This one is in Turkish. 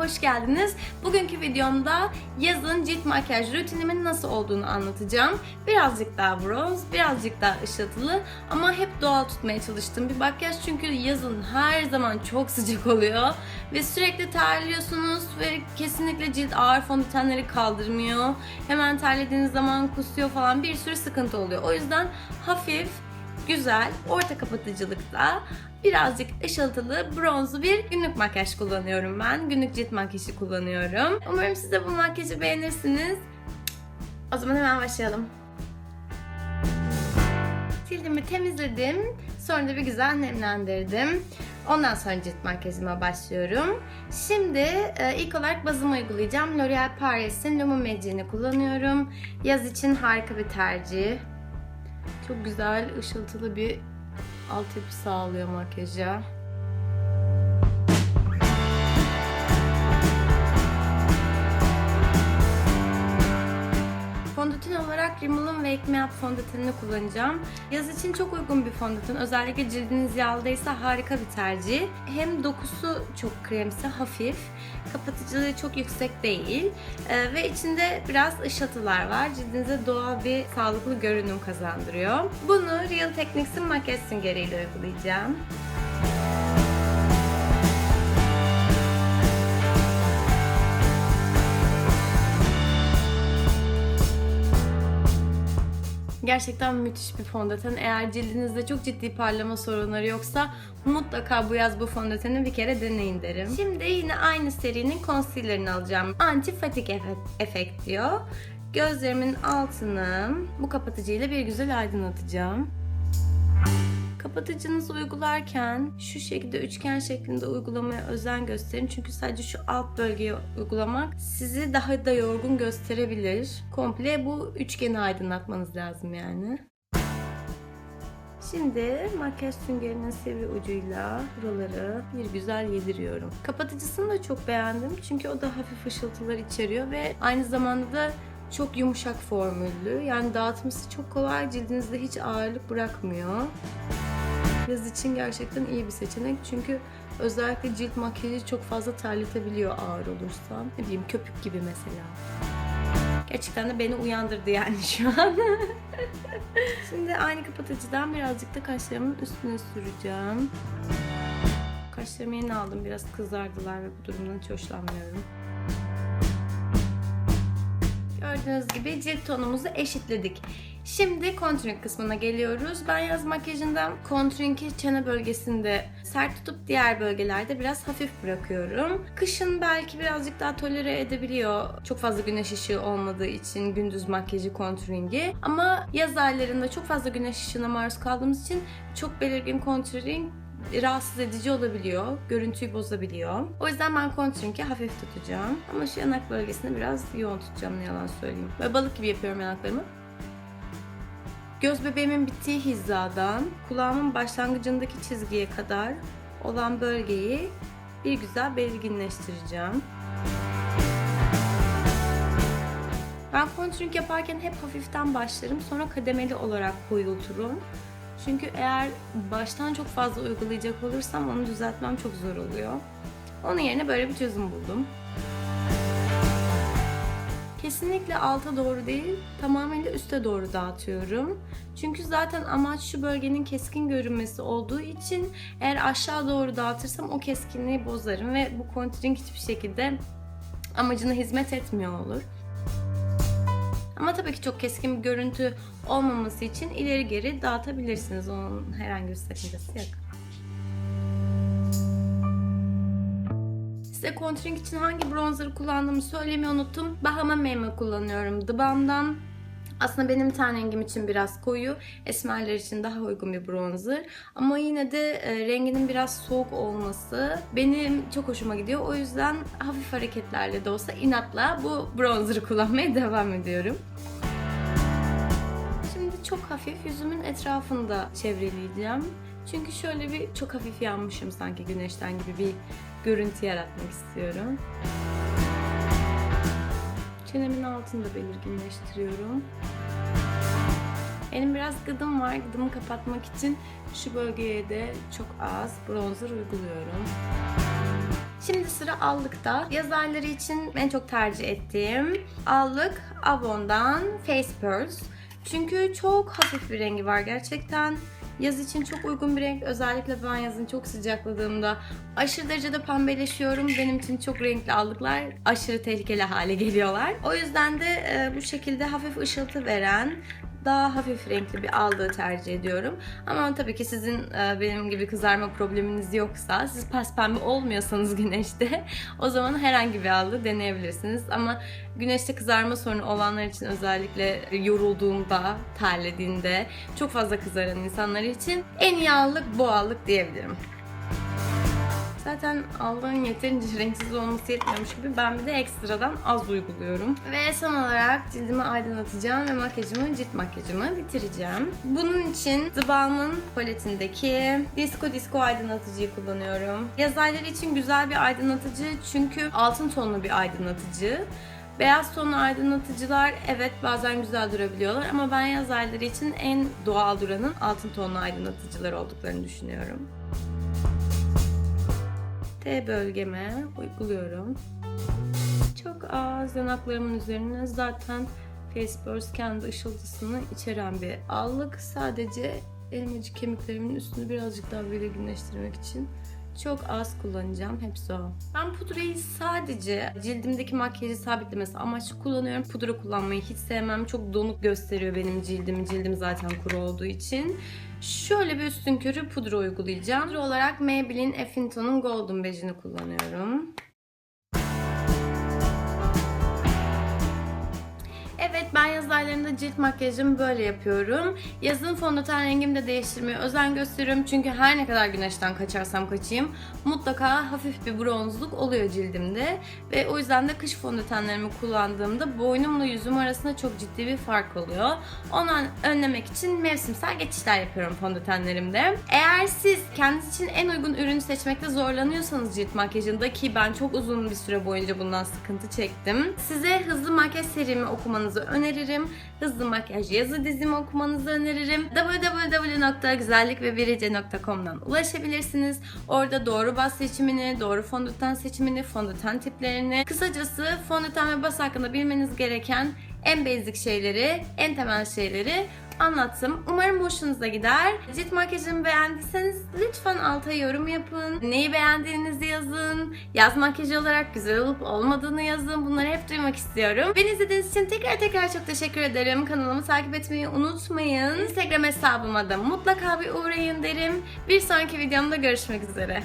hoş geldiniz. Bugünkü videomda yazın cilt makyaj rutinimin nasıl olduğunu anlatacağım. Birazcık daha bronz, birazcık daha ışıltılı ama hep doğal tutmaya çalıştığım bir makyaj. Çünkü yazın her zaman çok sıcak oluyor ve sürekli terliyorsunuz ve kesinlikle cilt ağır fondötenleri kaldırmıyor. Hemen terlediğiniz zaman kusuyor falan bir sürü sıkıntı oluyor. O yüzden hafif, güzel, orta kapatıcılıkta birazcık ışıltılı, bronzlu bir günlük makyaj kullanıyorum ben. Günlük cilt makyajı kullanıyorum. Umarım siz de bu makyajı beğenirsiniz. O zaman hemen başlayalım. Cildimi temizledim. Sonra da bir güzel nemlendirdim. Ondan sonra cilt makyajıma başlıyorum. Şimdi e, ilk olarak bazımı uygulayacağım. L'Oreal Paris'in Lume Magic'ini kullanıyorum. Yaz için harika bir tercih. Çok güzel, ışıltılı bir altyapı sağlıyor makyaja. Rimmel'ın Wake Me Up fondötenini kullanacağım. Yaz için çok uygun bir fondöten. Özellikle cildiniz yağlıysa harika bir tercih. Hem dokusu çok kremsi, hafif. Kapatıcılığı çok yüksek değil. Ee, ve içinde biraz ışıltılar var. Cildinize doğal bir sağlıklı görünüm kazandırıyor. Bunu Real Techniques'in makyaj süngeriyle uygulayacağım. Gerçekten müthiş bir fondöten. Eğer cildinizde çok ciddi parlama sorunları yoksa mutlaka bu yaz bu fondöteni bir kere deneyin derim. Şimdi yine aynı serinin concealer'ını alacağım. Anti Effect, Effect diyor. Gözlerimin altını bu kapatıcıyla bir güzel aydınlatacağım. Kapatıcınızı uygularken şu şekilde üçgen şeklinde uygulamaya özen gösterin. Çünkü sadece şu alt bölgeye uygulamak sizi daha da yorgun gösterebilir. Komple bu üçgeni aydınlatmanız lazım yani. Şimdi makyaj süngerinin sivri ucuyla buraları bir güzel yediriyorum. Kapatıcısını da çok beğendim. Çünkü o da hafif ışıltılar içeriyor ve aynı zamanda da çok yumuşak formüllü. Yani dağıtması çok kolay. Cildinizde hiç ağırlık bırakmıyor. Yaz için gerçekten iyi bir seçenek. Çünkü özellikle cilt makyajı çok fazla terletebiliyor ağır olursa. Ne bileyim köpük gibi mesela. Gerçekten de beni uyandırdı yani şu an. Şimdi aynı kapatıcıdan birazcık da kaşlarımın üstüne süreceğim. Kaşlarımı yeni aldım. Biraz kızardılar ve bu durumdan hiç hoşlanmıyorum. Gördüğünüz gibi cilt tonumuzu eşitledik. Şimdi contouring kısmına geliyoruz. Ben yaz makyajından contouring'i çene bölgesinde sert tutup diğer bölgelerde biraz hafif bırakıyorum. Kışın belki birazcık daha tolere edebiliyor. Çok fazla güneş ışığı olmadığı için gündüz makyajı contouring'i. Ama yaz aylarında çok fazla güneş ışığına maruz kaldığımız için çok belirgin contouring rahatsız edici olabiliyor. Görüntüyü bozabiliyor. O yüzden ben contouring'i hafif tutacağım. Ama şu yanak bölgesini biraz yoğun tutacağım ne yalan söyleyeyim. Böyle balık gibi yapıyorum yanaklarımı. Göz bebeğimin bittiği hizadan kulağımın başlangıcındaki çizgiye kadar olan bölgeyi bir güzel belirginleştireceğim. Ben contouring yaparken hep hafiften başlarım. Sonra kademeli olarak koyulturum. Çünkü eğer baştan çok fazla uygulayacak olursam onu düzeltmem çok zor oluyor. Onun yerine böyle bir çözüm buldum. Kesinlikle alta doğru değil, tamamıyla üste doğru dağıtıyorum. Çünkü zaten amaç şu bölgenin keskin görünmesi olduğu için eğer aşağı doğru dağıtırsam o keskinliği bozarım ve bu contouring hiçbir şekilde amacına hizmet etmiyor olur. Ama tabii ki çok keskin bir görüntü olmaması için ileri geri dağıtabilirsiniz. Onun herhangi bir sakıncası yok. Size contouring için hangi bronzer'ı kullandığımı söylemeyi unuttum. Bahama Meme kullanıyorum. The Balm'dan aslında benim ten rengim için biraz koyu, esmerler için daha uygun bir bronzer. Ama yine de e, renginin biraz soğuk olması benim çok hoşuma gidiyor. O yüzden hafif hareketlerle de olsa inatla bu bronzer'ı kullanmaya devam ediyorum. Şimdi çok hafif yüzümün etrafında çevreleyeceğim. Çünkü şöyle bir çok hafif yanmışım sanki güneşten gibi bir görüntü yaratmak istiyorum. Çenemin altını da belirginleştiriyorum. Benim biraz gıdım var. Gıdımı kapatmak için şu bölgeye de çok az bronzer uyguluyorum. Şimdi sıra allıkta. Yaz ayları için en çok tercih ettiğim allık Avon'dan Face Pearls. Çünkü çok hafif bir rengi var gerçekten. Yaz için çok uygun bir renk. Özellikle ben yazın çok sıcakladığımda aşırı derecede pembeleşiyorum. Benim için çok renkli allıklar aşırı tehlikeli hale geliyorlar. O yüzden de e, bu şekilde hafif ışıltı veren daha hafif renkli bir allığı tercih ediyorum. Ama tabii ki sizin e, benim gibi kızarma probleminiz yoksa, siz pembe olmuyorsanız güneşte o zaman herhangi bir allığı deneyebilirsiniz. Ama güneşte kızarma sorunu olanlar için özellikle yorulduğunda, terlediğinde, çok fazla kızaran insanlar için en iyi allık bu allık diyebilirim. Zaten allığın yeterince renksiz olması yetmiyormuş gibi ben bir de ekstradan az uyguluyorum. Ve son olarak cildimi aydınlatacağım ve makyajımı, cilt makyajımı bitireceğim. Bunun için The Balm'ın paletindeki Disco Disco aydınlatıcıyı kullanıyorum. Yaz ayları için güzel bir aydınlatıcı çünkü altın tonlu bir aydınlatıcı. Beyaz tonlu aydınlatıcılar evet bazen güzel durabiliyorlar ama ben yaz ayları için en doğal duranın altın tonlu aydınlatıcılar olduklarını düşünüyorum. T bölgeme uyguluyorum. Çok az yanaklarımın üzerine zaten Face Burst kendi ışıltısını içeren bir allık. Sadece elmacık kemiklerimin üstünü birazcık daha belirginleştirmek için çok az kullanacağım. Hepsi o. Ben pudrayı sadece cildimdeki makyajı sabitlemesi amaçlı kullanıyorum. Pudra kullanmayı hiç sevmem. Çok donuk gösteriyor benim cildimi. Cildim zaten kuru olduğu için. Şöyle bir üstün körü pudra uygulayacağım. Pudra olarak Maybelline Effinton'un Golden Bej'ini kullanıyorum. Evet ben yaz aylarında cilt makyajımı böyle yapıyorum. Yazın fondöten rengimi de değiştirmeye özen gösteriyorum. Çünkü her ne kadar güneşten kaçarsam kaçayım mutlaka hafif bir bronzluk oluyor cildimde. Ve o yüzden de kış fondötenlerimi kullandığımda boynumla yüzüm arasında çok ciddi bir fark oluyor. Onu önlemek için mevsimsel geçişler yapıyorum fondötenlerimde. Eğer siz kendiniz için en uygun ürünü seçmekte zorlanıyorsanız cilt makyajında ki ben çok uzun bir süre boyunca bundan sıkıntı çektim. Size hızlı makyaj serimi okumanızı öneririm. Hızlı makyaj yazı dizimi okumanızı öneririm. www.güzellikvebirice.com'dan ulaşabilirsiniz. Orada doğru baz seçimini, doğru fondöten seçimini, fondöten tiplerini, kısacası fondöten ve baz hakkında bilmeniz gereken en basic şeyleri, en temel şeyleri anlattım. Umarım hoşunuza gider. Cilt makyajımı beğendiyseniz lütfen alta yorum yapın. Neyi beğendiğinizi yazın. Yaz makyajı olarak güzel olup olmadığını yazın. Bunları hep duymak istiyorum. Beni izlediğiniz için tekrar tekrar çok teşekkür ederim. Kanalımı takip etmeyi unutmayın. Instagram hesabıma da mutlaka bir uğrayın derim. Bir sonraki videomda görüşmek üzere.